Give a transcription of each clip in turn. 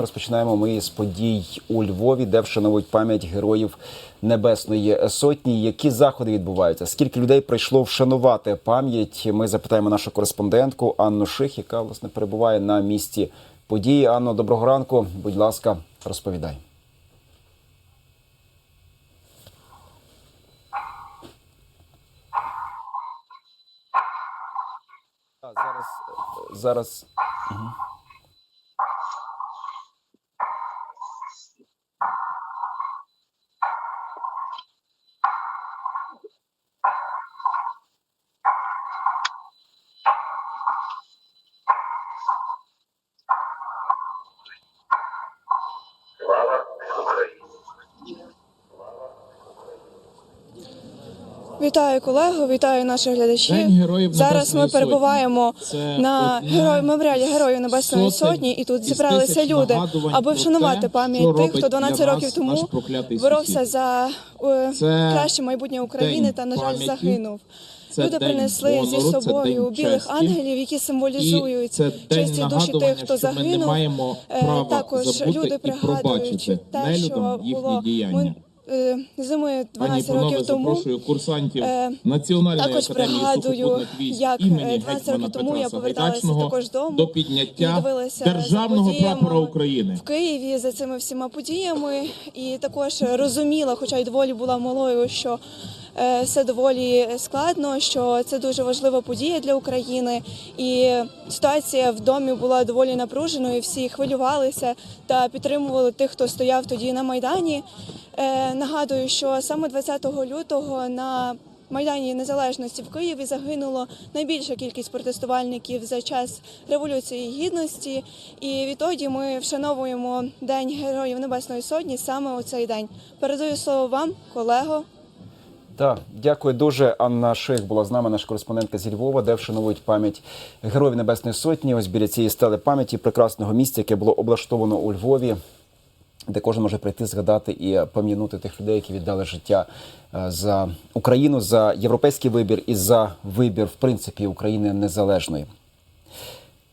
Розпочинаємо ми з подій у Львові, де вшановують пам'ять героїв Небесної Сотні. Які заходи відбуваються? Скільки людей прийшло вшанувати пам'ять? Ми запитаємо нашу кореспондентку Анну Ших, яка власне перебуває на місці події. Анно, доброго ранку. Будь ласка, розповідай. Зараз зараз Вітаю колего, вітаю наших глядачів. Зараз ми перебуваємо на герої меморіалі Героїв Небесної Сотні, і тут зібралися люди, аби вшанувати пам'ять тих, хто робить 12 років тому боровся за е, краще майбутнє України та на жаль загинув. Люди принесли зі собою білих ангелів, які символізують І це честі душі тих, хто загинув. маємо Е, Також люди пригадують те, що було зимою Пані 12 і років тому. курсантів Е, Національної також пригадую, як, е, імені 12 років тому я поверталася також дому до і підняття дивилася державного прапора України. в Києві за цими всіма подіями, і також розуміла, хоча й доволі була малою, що е, все доволі складно, що це дуже важлива подія для України, і ситуація в домі була доволі напруженою. Всі хвилювалися та підтримували тих, хто стояв тоді на майдані. Е, Нагадую, що саме 20 лютого на Майдані Незалежності в Києві загинуло найбільша кількість протестувальників за час революції гідності. І відтоді ми вшановуємо День Героїв Небесної Сотні саме у цей день. Передаю слово вам, колего. Так, дякую дуже. Анна Ших була з нами, наша кореспондентка зі Львова, де вшановують пам'ять Героїв Небесної Сотні. Ось біля цієї стели пам'яті прекрасного місця, яке було облаштовано у Львові, де кожен може прийти, згадати і пам'янути тих людей, які віддали життя е, за Україну, за європейський вибір і за вибір, в принципі, України незалежної.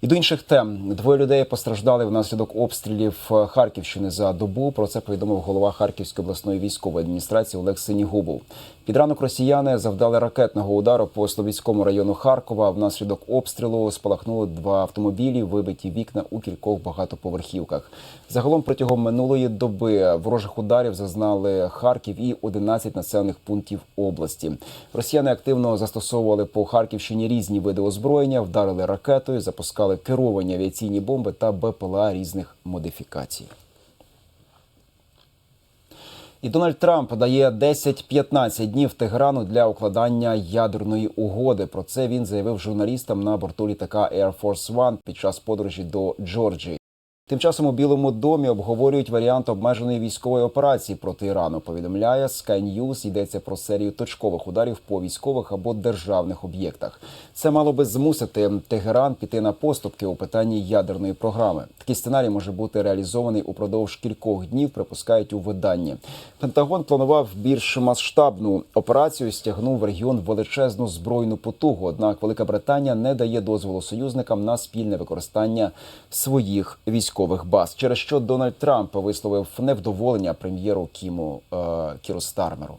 І до інших тем двоє людей постраждали внаслідок обстрілів е, Харківщини за добу. Про це повідомив голова Харківської обласної військової адміністрації Олег Синігубов. Під ранок росіяни завдали ракетного удару по Слов'янському району Харкова. Внаслідок обстрілу спалахнули два автомобілі, вибиті вікна у кількох багатоповерхівках. Загалом протягом минулої доби ворожих ударів зазнали Харків і 11 населених пунктів області. Росіяни активно застосовували по Харківщині різні види озброєння, вдарили ракетою, запускали керовані авіаційні бомби та БПЛА різних модифікацій. І Дональд Трамп дає 10-15 днів Теграну для укладання ядерної угоди. Про це він заявив журналістам на борту літака Air Force One під час подорожі до Джорджії. Тим часом у Білому домі обговорюють варіант обмеженої військової операції проти Ірану. Повідомляє Sky News, йдеться про серію точкових ударів по військових або державних об'єктах. Це мало би змусити Тегеран піти на поступки у питанні ядерної програми. Такий сценарій може бути реалізований упродовж кількох днів. Припускають у виданні. Пентагон планував більш масштабну операцію, стягнув в регіон величезну збройну потугу. Однак Велика Британія не дає дозволу союзникам на спільне використання своїх військових баз, через що Дональд Трамп висловив невдоволення прем'єру Кіму е, Кіру Стармеру.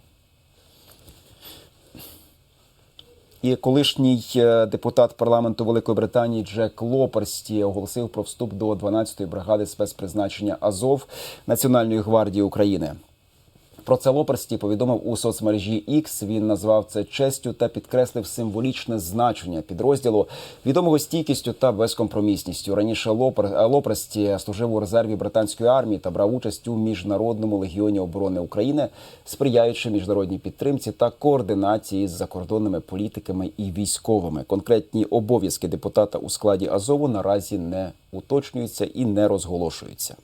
І колишній е, депутат парламенту Великої Британії Джек Лоперсті оголосив про вступ до 12-ї бригади спецпризначення Азов Національної гвардії України. Про це Лоперсті повідомив у соцмережі X. Він назвав це честю та підкреслив символічне значення підрозділу, відомого стійкістю та безкомпромісністю. Раніше Лопер Лоперсті служив у резерві британської армії та брав участь у міжнародному легіоні оборони України, сприяючи міжнародній підтримці та координації з закордонними політиками і військовими. Конкретні обов'язки депутата у складі Азову наразі не уточнюються і не розголошуються.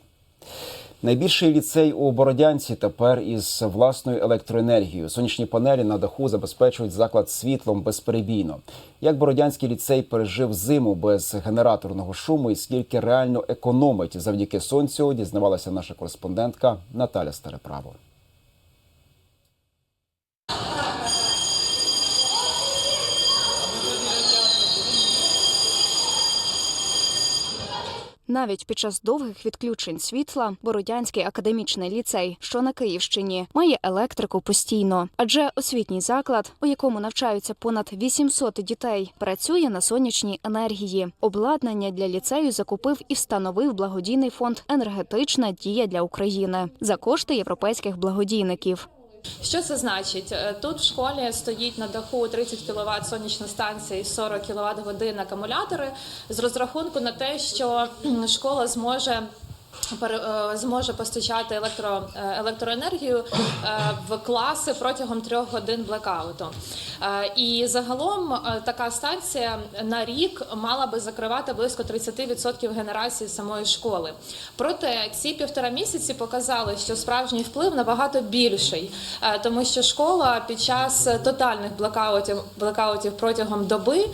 Найбільший ліцей у Бородянці тепер із власною електроенергією. Сонячні панелі на даху забезпечують заклад світлом безперебійно. Як Бородянський ліцей пережив зиму без генераторного шуму і скільки реально економить завдяки сонцю, дізнавалася наша кореспондентка Наталя Стареправо. Навіть під час довгих відключень світла Бородянський академічний ліцей, що на Київщині, має електрику постійно, адже освітній заклад, у якому навчаються понад 800 дітей, працює на сонячній енергії. Обладнання для ліцею закупив і встановив благодійний фонд Енергетична дія для України за кошти європейських благодійників. Що це значить? Е, Тут в школі стоїть на даху 30 кВт сонячна станція і 40 кВт годин акумулятори з розрахунку на те, що школа зможе. Е, Зможе постачати електро, е, електроенергію е, в класи протягом трьох годин блекауту. І загалом така станція на рік мала би закривати близько 30% генерації самої школи. Проте ці півтора місяці показали, що справжній вплив набагато більший, тому що школа під час тотальних блекаутів, блекаутів протягом доби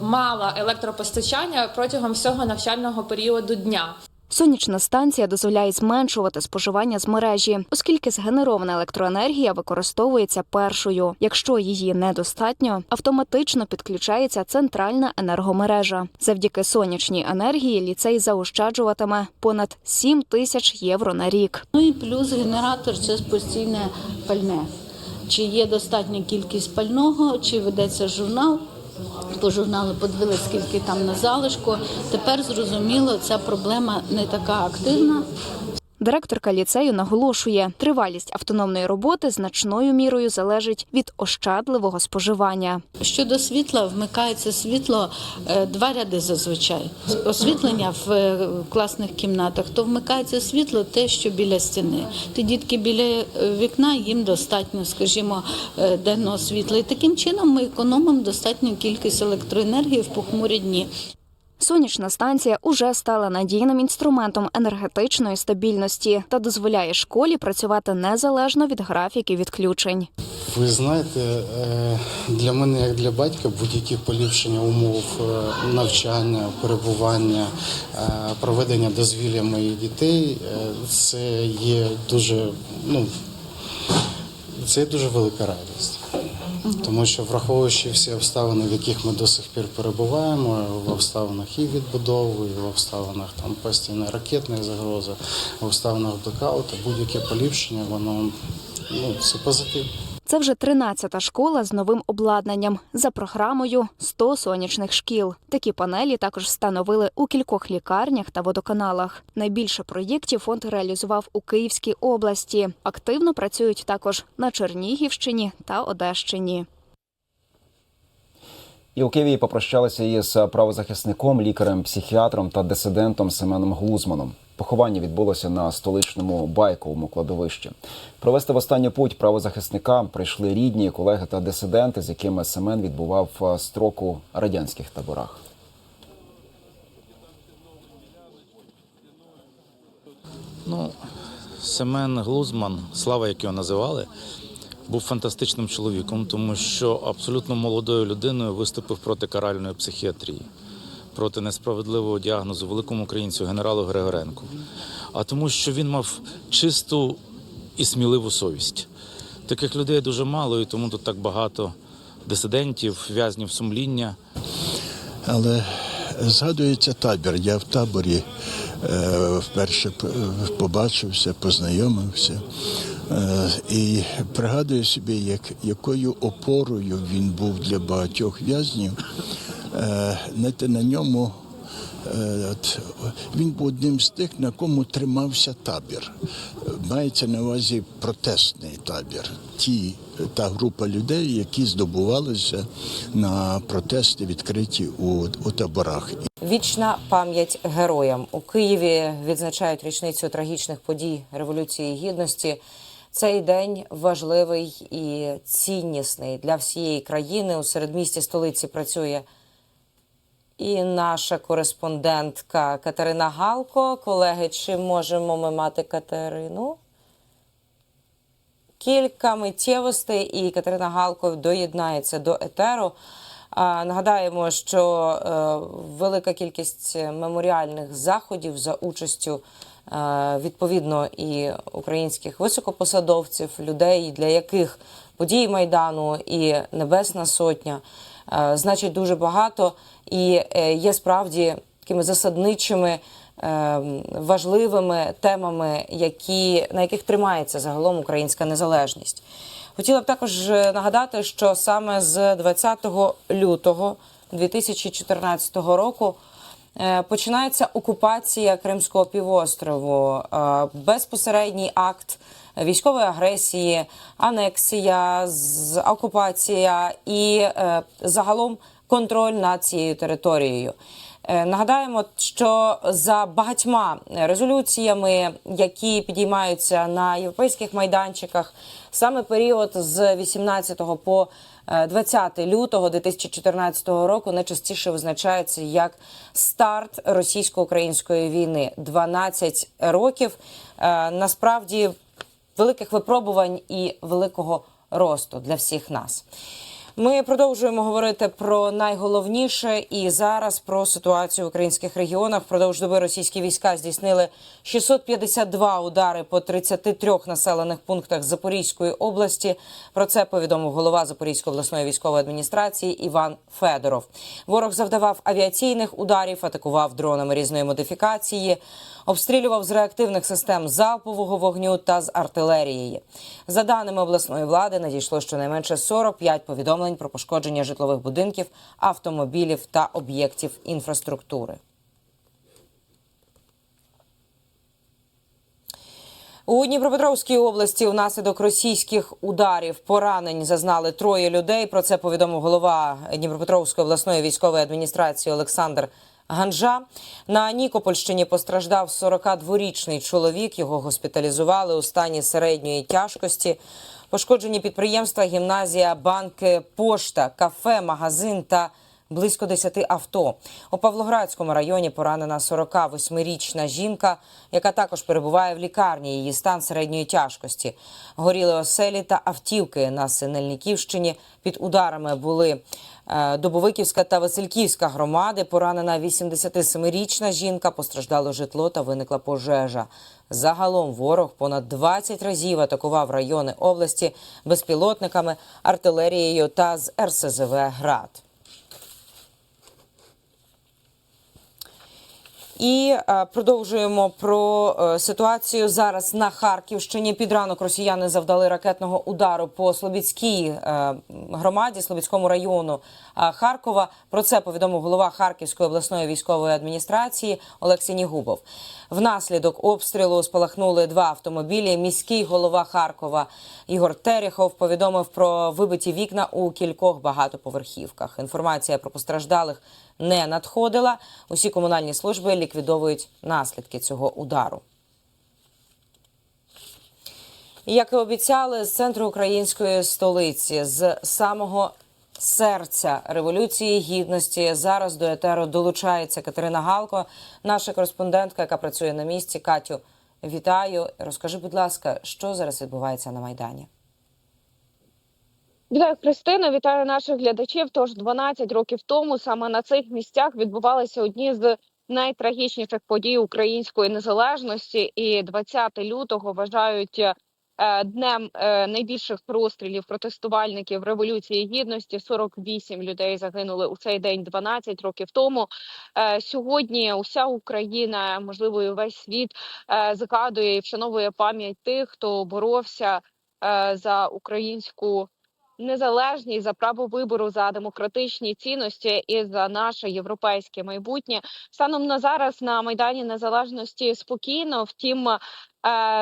мала електропостачання протягом всього навчального періоду дня. Сонячна станція дозволяє зменшувати споживання з мережі, оскільки згенерована електроенергія використовується першою. Якщо її недостатньо, автоматично підключається центральна енергомережа. Завдяки сонячній енергії ліцей заощаджуватиме понад 7 тисяч євро на рік. Ну і плюс генератор це постійне пальне. Чи є достатня кількість пального, чи ведеться журнал. По журналу подивилися, скільки там на залишку. Тепер зрозуміло, ця проблема не така активна. Директорка ліцею наголошує, тривалість автономної роботи значною мірою залежить від ощадливого споживання. Щодо світла, вмикається світло е, два ряди зазвичай. Освітлення в е, класних кімнатах, то вмикається світло те, що біля стіни. Ті дітки біля е, вікна їм достатньо, скажімо, денного світла. І таким чином ми економимо достатню кількість електроенергії в похмурі дні. Сонячна станція уже стала надійним інструментом енергетичної стабільності та дозволяє школі працювати незалежно від графіків відключень. Ви знаєте, е, для мене, як для батька, будь-які поліпшення умов е, навчання, перебування, е, проведення дозвілля моїх дітей це є дуже, ну, це є дуже велика радість. Тому що враховуючи всі обставини, в яких ми до сих пір перебуваємо, в обставинах і відбудови, і в обставинах там постійної ракетної загрози, в обставинах блокаута, будь-яке поліпшення, воно ну, це позитив. Це вже 13-та школа з новим обладнанням за програмою 100 сонячних шкіл. Такі панелі також встановили у кількох лікарнях та водоканалах. Найбільше проєктів фонд реалізував у Київській області. Активно працюють також на Чернігівщині та Одещині. І у Києві попрощалися із правозахисником, лікарем, психіатром та дисидентом Семеном Глузманом. Поховання відбулося на столичному байковому кладовищі. Провести в останню путь правозахисника прийшли рідні, колеги та дисиденти, з якими Семен відбував е, строку радянських таборах. Ну, Семен Глузман, слава, як його називали, був фантастичним чоловіком, тому що абсолютно молодою людиною виступив проти каральної психіатрії, проти несправедливого діагнозу великому українцю генералу Григоренку. А тому, що він мав чисту і сміливу совість. Таких людей дуже мало, і тому тут так багато дисидентів, в'язнів сумління. Але згадується табір. Я в таборі е, вперше побачився, познайомився. Е, і пригадую собі, як, якою опорою він був для багатьох в'язнів. Е, на ньому е, він був одним з тих, на кому тримався табір. Мається на увазі протестний табір. Ті, та група людей, які здобувалися на протести відкриті у, у таборах. Вічна пам'ять героям у Києві відзначають річницю трагічних подій Революції Гідності. Цей день важливий і ціннісний для всієї країни. У середмісті столиці працює і наша кореспондентка Катерина Галко. Колеги, чи можемо ми мати Катерину? Кілька миттєвостей, і Катерина Галко доєднається до етеру. Нагадаємо, що е, велика кількість меморіальних заходів за участю е, відповідно і українських високопосадовців, людей, для яких події майдану і Небесна Сотня е, значить дуже багато. І е, є справді такими засадничими, е, важливими темами, які, на яких тримається загалом українська незалежність. Хотіла б також нагадати, що саме з 20 лютого 2014 року починається окупація Кримського півострову, е, безпосередній акт військової агресії, анексія, окупація і е, загалом контроль над цією територією. Е, Нагадаємо, що за багатьма резолюціями, які підіймаються на європейських майданчиках, саме період з 18 по е, 20 лютого 2014 року найчастіше визначається як старт російсько-української війни. 12 років. Е, Насправді великих випробувань і великого росту для всіх нас. Ми продовжуємо говорити про найголовніше і зараз про ситуацію в українських регіонах. Впродовж доби російські війська здійснили 652 удари по 33 населених пунктах Запорізької області. Про це повідомив голова Запорізької обласної військової адміністрації Іван Федоров. Ворог завдавав авіаційних ударів, атакував дронами різної модифікації, обстрілював з реактивних систем залпового вогню та з артилерії. За даними обласної влади, надійшло щонайменше 45 повідомлень про пошкодження житлових будинків, автомобілів та об'єктів інфраструктури. У Дніпропетровській області внаслідок російських ударів поранень зазнали троє людей. Про це повідомив голова Дніпропетровської обласної військової адміністрації Олександр Ганжа. На Нікопольщині постраждав 42-річний чоловік. Його госпіталізували у стані середньої тяжкості. Пошкоджені підприємства, гімназія, банки, пошта, кафе, магазин та близько 10 авто. У Павлоградському районі поранена 48-річна жінка, яка також перебуває в лікарні. Її стан середньої тяжкості. Горіли оселі та автівки на Синельниківщині. Під ударами були е, Добовиківська та Васильківська громади. Поранена 87-річна жінка, постраждало житло та виникла пожежа. Загалом ворог понад 20 разів атакував райони області безпілотниками, артилерією та з РСЗВ «Град». І е, продовжуємо про е, ситуацію зараз на Харківщині. Під ранок росіяни завдали ракетного удару по Слобідській е, громаді, Слобідському району Харкова. Про це повідомив голова Харківської обласної військової адміністрації Олексій Нігубов. Внаслідок обстрілу спалахнули два автомобілі. Міський голова Харкова Ігор Терехов повідомив про вибиті вікна у кількох багатоповерхівках. Інформація про постраждалих не надходила. Усі комунальні служби ліквідовують наслідки цього удару. Як і обіцяли, з центру української столиці, з самого серця революції гідності, зараз до етеру долучається Катерина Галко, наша кореспондентка, яка працює на місці. Катю, вітаю. Розкажи, будь ласка, що зараз відбувається на майдані? Вітаю Христина, вітаю наших глядачів. Тож 12 років тому саме на цих місцях відбувалися одні з найтрагічніших подій української незалежності, і 20 лютого вважають е, днем е, найбільших розстрілів протестувальників революції гідності. 48 людей загинули у цей день 12 років тому. Е, Сьогодні уся Україна, можливо, і весь світ згадує і вшановує пам'ять тих, хто боровся за українську незалежність, за право вибору, за демократичні цінності і за наше європейське майбутнє. Станом на зараз на майдані незалежності спокійно. Втім, е,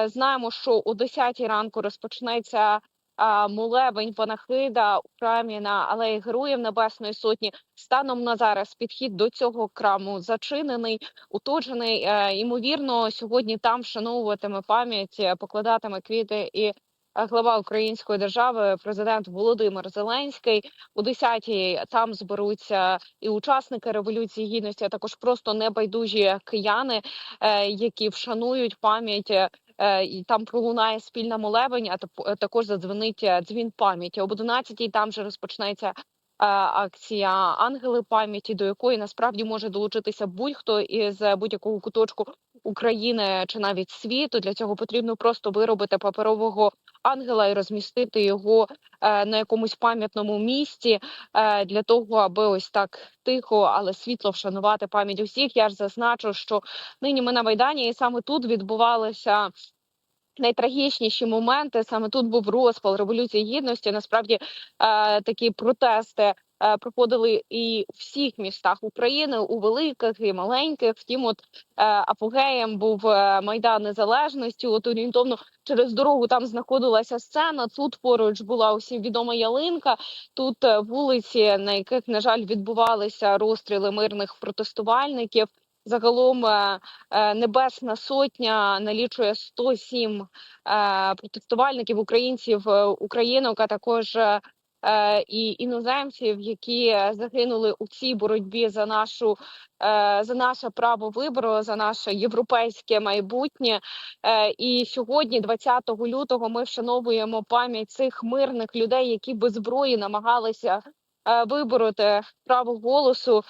знаємо, що о 10 ранку розпочнеться. е, Молебень панахида у храмі на алеї Героїв Небесної Сотні станом на зараз підхід до цього храму зачинений, утоджений. Е, Ймовірно, сьогодні там вшановуватиме пам'ять, е, покладатиме квіти і глава української держави, президент Володимир Зеленський. У 10-й там зберуться і учасники революції гідності, а також просто небайдужі кияни, е, які вшанують пам'ять. е, е, І там пролунає спільна молебень, а е, також задзвонить е, дзвін пам'яті. Об 11-й там же розпочнеться е, акція Ангели пам'яті, до якої насправді може долучитися будь-хто із е, будь-якого куточку України чи навіть світу. Для цього потрібно просто виробити паперового ангела і розмістити його е, на якомусь пам'ятному місці е, для того, аби ось так тихо, але світло вшанувати пам'ять усіх. Я ж зазначу, що нині ми на майдані, і саме тут відбувалися. Найтрагічніші моменти саме тут був розпал революції гідності. Насправді е, такі протести проходили і в всіх містах України, у великих і маленьких. Втім, от е, апогеєм був е, майдан незалежності. От орієнтовно через дорогу там знаходилася сцена. Тут поруч була усім відома ялинка. Тут е, вулиці, на яких на жаль відбувалися розстріли мирних протестувальників. Загалом е, е, Небесна Сотня налічує 107 е, протестувальників українців, е, українок, а також е, е, і іноземців, які загинули у цій боротьбі за нашу е, за наше право вибору, за наше європейське майбутнє. Е, І сьогодні, 20 лютого, ми вшановуємо пам'ять цих мирних людей, які без зброї намагалися е, вибороти право голосу е,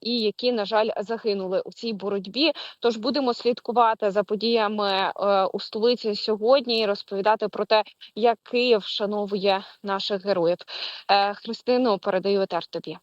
і які, на жаль, загинули у цій боротьбі. Тож будемо слідкувати за подіями е, у столиці сьогодні і розповідати про те, як Київ вшановує наших героїв. Е, Христину передаю етер тобі.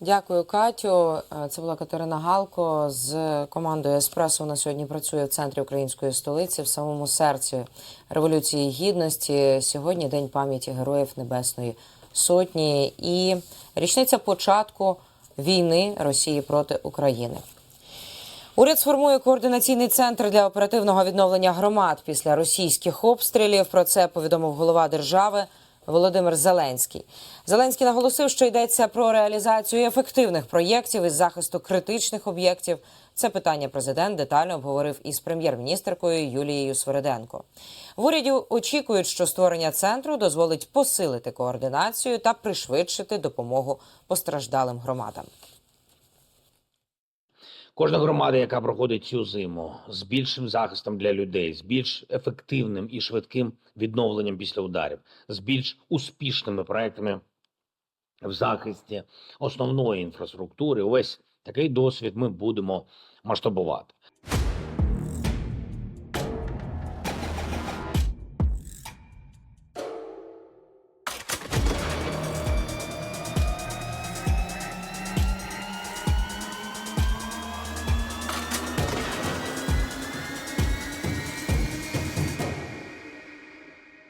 Дякую, Катю. Е, Це була Катерина Галко з командою Еспресо. Вона сьогодні працює в центрі української столиці, в самому серці революції гідності. Сьогодні день пам'яті героїв Небесної Сотні і річниця початку війни Росії проти України. Уряд сформує координаційний центр для оперативного відновлення громад після російських обстрілів. Про це повідомив голова держави Володимир Зеленський. Зеленський наголосив, що йдеться про реалізацію ефективних проєктів із захисту критичних об'єктів. Це питання президент детально обговорив із прем'єр-міністркою Юлією Свериденко. В уряді очікують, що створення центру дозволить посилити координацію та пришвидшити допомогу постраждалим громадам. Кожна громада, яка проходить цю зиму з більшим захистом для людей, з більш ефективним і швидким відновленням після ударів, з більш успішними проектами в захисті основної інфраструктури, увесь такий досвід ми будемо масштабувати.